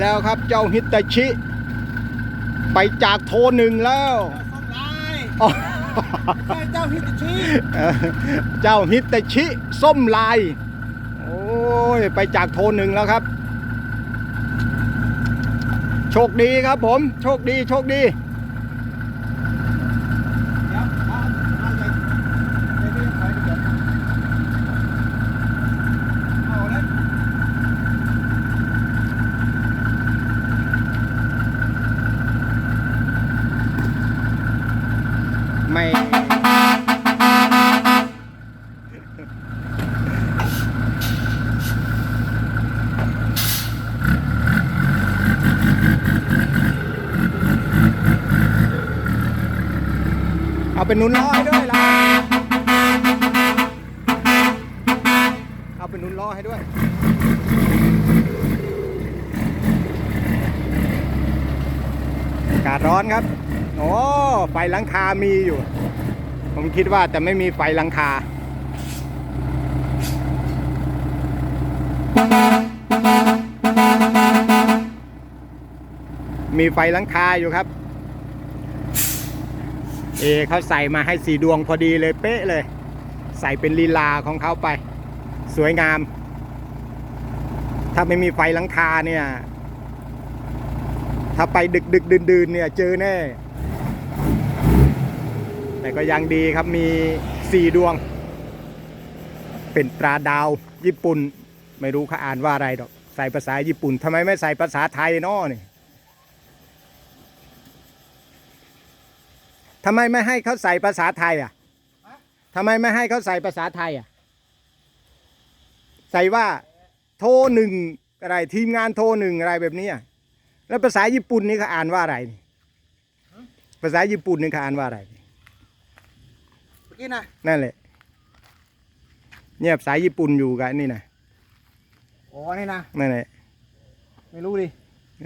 แล้วครับ เจ้าฮิตาชิ ไปจากโทหนึ่งแล้วส้มลายอ๋อใช่เจ้าฮิตาชิเออเจ้าฮิตาชิ ส้มลาย โอ้ย ไปจากโทหนึ่งแล้วครับ โชคดีครับผม โชคดี โชคดี เดี๋ยวเอาเอาเลยเดี๋ยวพี่ถอยไปเดี๋ยวเอาเลย ไม่ เอาเป็นนุนล้อให้ด้วยล่ะเอาเป็นนุนล้อให้ด้วยอากาศร้อนครับ โอ้ไฟหลังคามีอยู่ ผมคิดว่าจะไม่มีไฟหลังคามีไฟลังคาอยู่ครับ เอเขาใส่มาให้สีดวงพอดีเลยเป๊ะเลย ใส่เป็นลีลาของเขาไป สวยงาม ถ้าไม่มีไฟหลังคาเนี่ย ถ้าไปดึกดึกดื่นดื่นเนี่ยเจอแน่ แต่ก็ยังดีครับมีสี่ดวง เป็นตราดาวญี่ปุ่น ไม่รู้เขาอ่านว่าอะไรดอก ใส่ภาษาญี่ปุ่นทำไมไม่ใส่ภาษาไทยเนาะนี่ ทำไมไม่ให้เขาใส่ภาษาไทยอะทำไมไม่ให้เขาใส่ภาษาไทยอะ ใส่ว่าโทรหนึ่งอะไร ทีมงานโทรหนึ่งอะไรแบบนี้อะแล้วภาษาญี่ปุ่นนี่เขาอ่านว่าอะไรนี่ภาษาญี่ปุ่นนี่เขาอ่านว่าอะไรนี่เมื่อกี้นะนั่นแหละเนี่ยภาษาญี่ปุ่นอยู่กับนี่นะอ๋อนี่นะนั่นแหละไม่รู้ดิ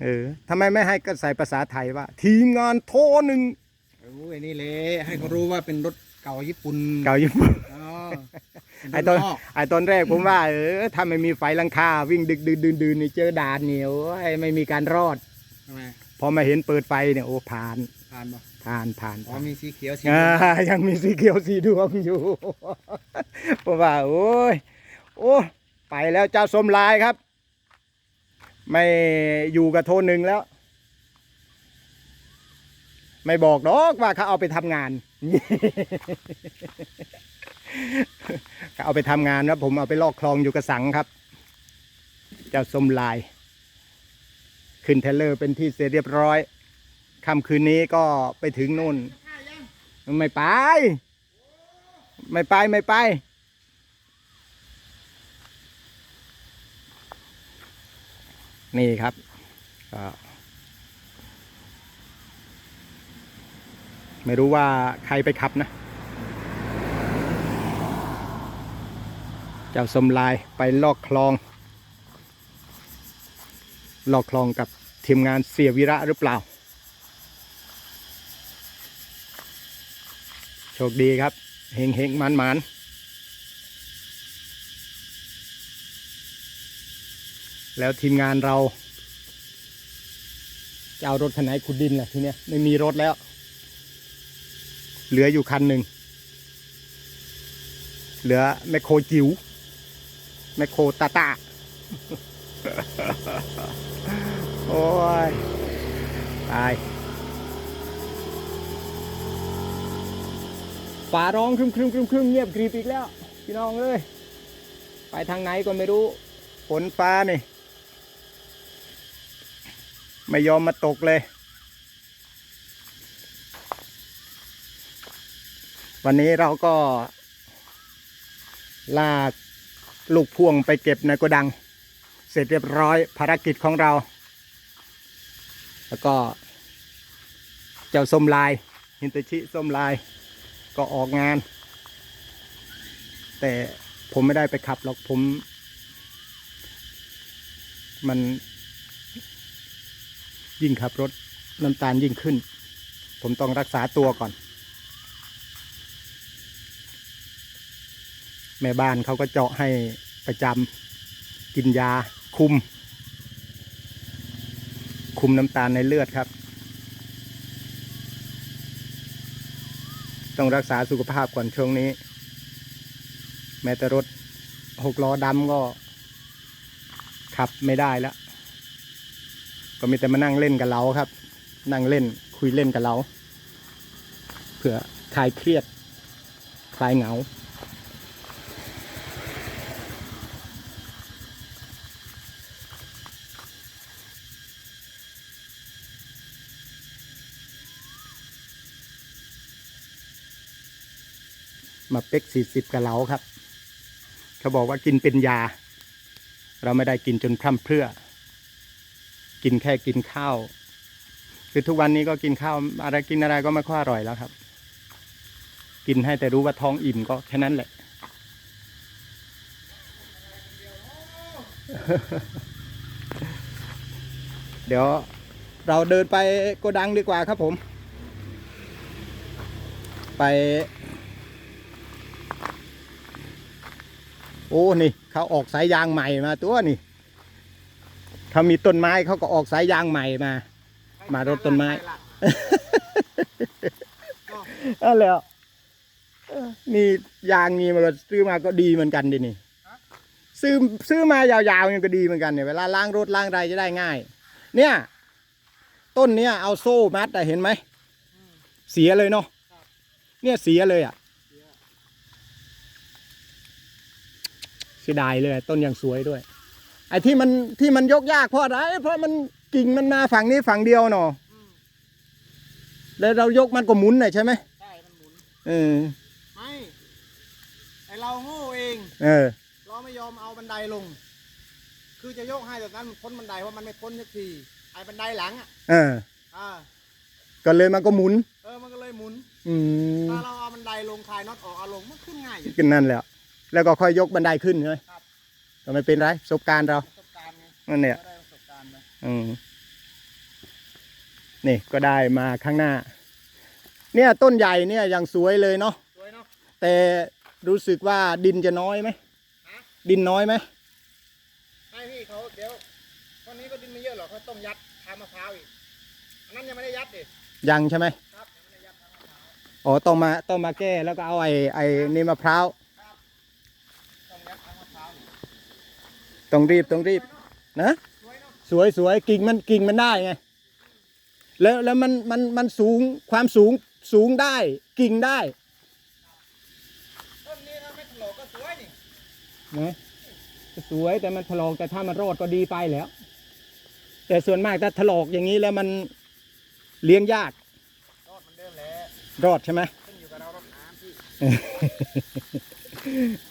เออทำไมไม่ให้ก็ใส่ภาษาไทยว่า ทีมงานโทรหนึ่ง รู้ไอ้นี่เลยให้เขารู้ว่าเป็นรถเก่าญี่ปุ่นเก่าญี่ปุ่นอ๋อเป็ไอ้ตอนรถนอกไอ้ตอนแรกผมว่าเออถ้าไม่มีไฟหลังคาวิ่งดึกดื่นดื่นดื่นนี่เจอด่านเหนียวไม่มีการรอดทำไมพอมาเห็นเปิดไฟเนี่ยโอ้ผ่านผ่านบ่ผ่านผ่านอ๋อมีสีเขียวสีอ่ายังมีสีเขียวสีดวงอยู่ผมว่าโอ้ยโอ้ไปแล้วเจ้าสมลายครับ ไม่อยู่กับโทนหนึ่งแล้ว ไม่บอกดอกว่าเขาเอาไปทำงานเขาเอาไปทำงานแล้วผมเอาไปลอกคลองอยู่กระสังครับ เจ้าสมลาย ขึ้นเทเลอร์เป็นที่เสร็จเรียบร้อยค่ำคืนนี้ก็ไปถึงนู่น ไม่ไป ไม่ไปไม่ไปนี่ครับก็ ไม่รู้ว่าใครไปขับนะ เจ้าสมลายไปลอกคลอง ลอกคลองกับทีมงานเสียวิระหรือเปล่า โชคดีครับ เฮงเฮงมันมันแล้วทีมงานเรา จะเอารถคันไหนขุดดินล่ะทีเนี้ยไม่มีรถแล้ว เหลืออยู่คันหนึ่ง เหลือแมคโครจิ๋วแมคโครตาตาโอ้ย ตายฟ้าร้องครึมครึมครึมครึมเงียบกรีบอีกแล้ว พี่น้องเอ้ยไปทางไหนก็ไม่รู้ฝนฟ้านี่ ไม่ยอมมาตกเลย วันนี้เราก็ ลากลูกพ่วงไปเก็บในโกดัง เสร็จเรียบร้อยภารกิจของเรา แล้วก็ เจ้าส้มลายฮินตชิส้มลาย ก็ออกงาน แต่ผมไม่ได้ไปขับหรอกผม มัน ยิ่งขับรถน้ำตาลยิ่งขึ้น ผมต้องรักษาตัวก่อน แม่บ้านเขาก็เจาะให้ประจำกินยาคุม คุมน้ำตาลในเลือดครับ ต้องรักษาสุขภาพก่อนช่วงนี้ แม้แต่รถหกล้อดำก็ ขับไม่ได้แล้ว ก็มีแต่มานั่งเล่นกับเราครับ นั่งเล่นคุยเล่นกับเราเพื่อคลายเครียด คลายเหงา มาเป็กสี่สิบกับเราครับ เขาบอกว่ากินเป็นยา เราไม่ได้กินจนพร่ำเพรื่อ กินแค่กินข้าว คือทุกวันนี้ก็กินข้าวอะไรกินอะไรก็ไม่ค่อยอร่อยแล้วครับ กินให้แต่รู้ว่าท้องอิ่มก็แค่นั้นแหละ เดี๋ยวเราเดินไปโกดังดีกว่าครับผม ไป อ้นี่เขาออกสายยางใหม่มาตัวนี่เขามีต้นไม้เขาก็ออกสายยางใหม่มา มารดต้นไม้เออแล้วนี่ยางนี่มันก็ซื้อมาก็ดีเหมือนกันดินี่ซื้อซื้อมายาวๆนี่ก็ดีเหมือนกันเนี่ยเวลาล้างรถล้างไรจะได้ง่าย เนี่ย ต้นเนี้ยเอาโซ่มัดแต่เห็นไหมเสียเลยเนาะเนี่ยเสียเลยอะ เสียดายเลย ต้นยังสวยด้วย ไอ้ที่มันที่มันยกยากเพราะอะไรเพราะมันกิ่งมันมาฝั่งนี้ฝั่งเดียวเนาะอืมแล้วเรายกมันก็หมุนน่ะใช่ไหมใช่มันหมุน เออไม่ไอเราโง่เอง เออ เราไม่ยอมเอาบันไดลง คือจะยกให้แต่นั้นมันพ้นบันไดเพราะมันไม่พ้นสักที ไอ้บันไดหลังอะ เออ อ่า ก็เลยมันก็หมุน เออ มันก็เลยหมุน อืมถ้าเราเอาบันไดลงคลายน็อตออกเอาลงมันขึ้นง่ายอยู่กันนั่นแหละ แล้วก็ค่อยยกบันไดขึ้นใช่ไหมครับ ก็ไม่เป็นไรประสบการณ์เราประสบการณ์ไงนั่นเนี่ยก็ได้ประสบการณ์ไปอืมนี่ก็ได้มาข้างหน้า เนี่ยต้นใหญ่เนี่ยยังสวยเลยเนาะสวยเนาะ แต่รู้สึกว่าดินจะน้อยไหมฮะ ดินน้อยไหมให้พี่เขาเดี๋ยววันนี้ก็ดินไม่เยอะหรอกเขาต้องยัดทางมะพร้าวอีกอันนั้นยังไม่ได้ยัดดิยังใช่ไหมครับยังไม่ได้ยัดทางมะพร้าวอ๋อต้องมาต้องมาแก้แล้วก็เอาไอ้ไอ้นี่มะพร้าว ต้องยัดทางมะพร้าวนี่ ต้องรีบต้องรีบนะสวยเนาะสวยสวยกิ่งมันกิ่งมันได้ไงแล้วแล้วมันมันมันสูงความสูงสูงได้ กิ่งได้ต้นนี้ถ้าไม่ถลอกก็สวยนี่นะสวยแต่มันถลอกแต่ถ้ามันรอดก็ดีไปแล้ว แต่ส่วนมากถ้าถลอกอย่างนี้แล้วมันเลี้ยงยากรอดเหมือนเดิมแหละรอดใช่ไหมขึ้นอยู่กับเรารดน้ำพี่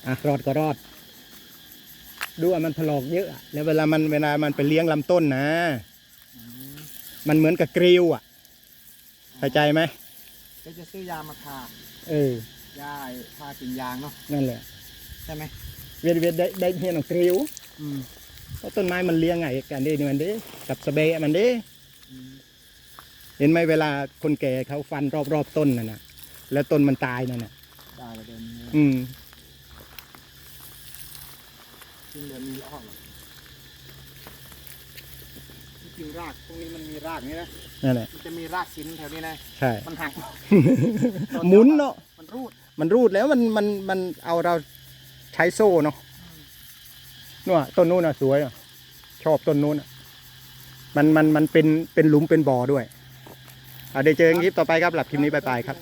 อะรอดก็รอด ดูว่ามันถลอกเยอะอะแล้วเวลามันเวลามันไปเลี้ยงลำต้นนะ มันเหมือนกับกริวอะเข้าใจไหมเดี๋ยวจะซื้อยามาทาเออยาไอ้ทากิ่งยางเนาะนั่นแหละ ใช่ไหมเวียนเวียนได้ได้เห็นของกริวอืมเพราะต้นไม้มันเลี้ยงไงกันดินี่มันดิกับสะเบะมันดิอืมเห็นไหมเวลาคนแก่เขาฟันรอบรอบๆต้นน่ะนะแล้วต้นมันตายนั่นน่ะได้แล้วเดินอืม จริงเดี๋ยวมีอ้อหรอกจริงๆรากพวกนี้มันมีรากนี่นะนั่นแหละ มันจะมีรากชิ้นแถวนี้นะใช่ มันหักหมุนเนาะ มันรูด มันรูดแล้วมันมันมันเอาเราใช้โซ่เนาะนู่นอะต้นนู้นอะสวยอะชอบต้นนู้นอะมันมันมันเป็นเป็นหลุมเป็นบ่อด้วยเอาได้เจอกันคลิปต่อไปครับหลับคลิปนี้ไปไปครับ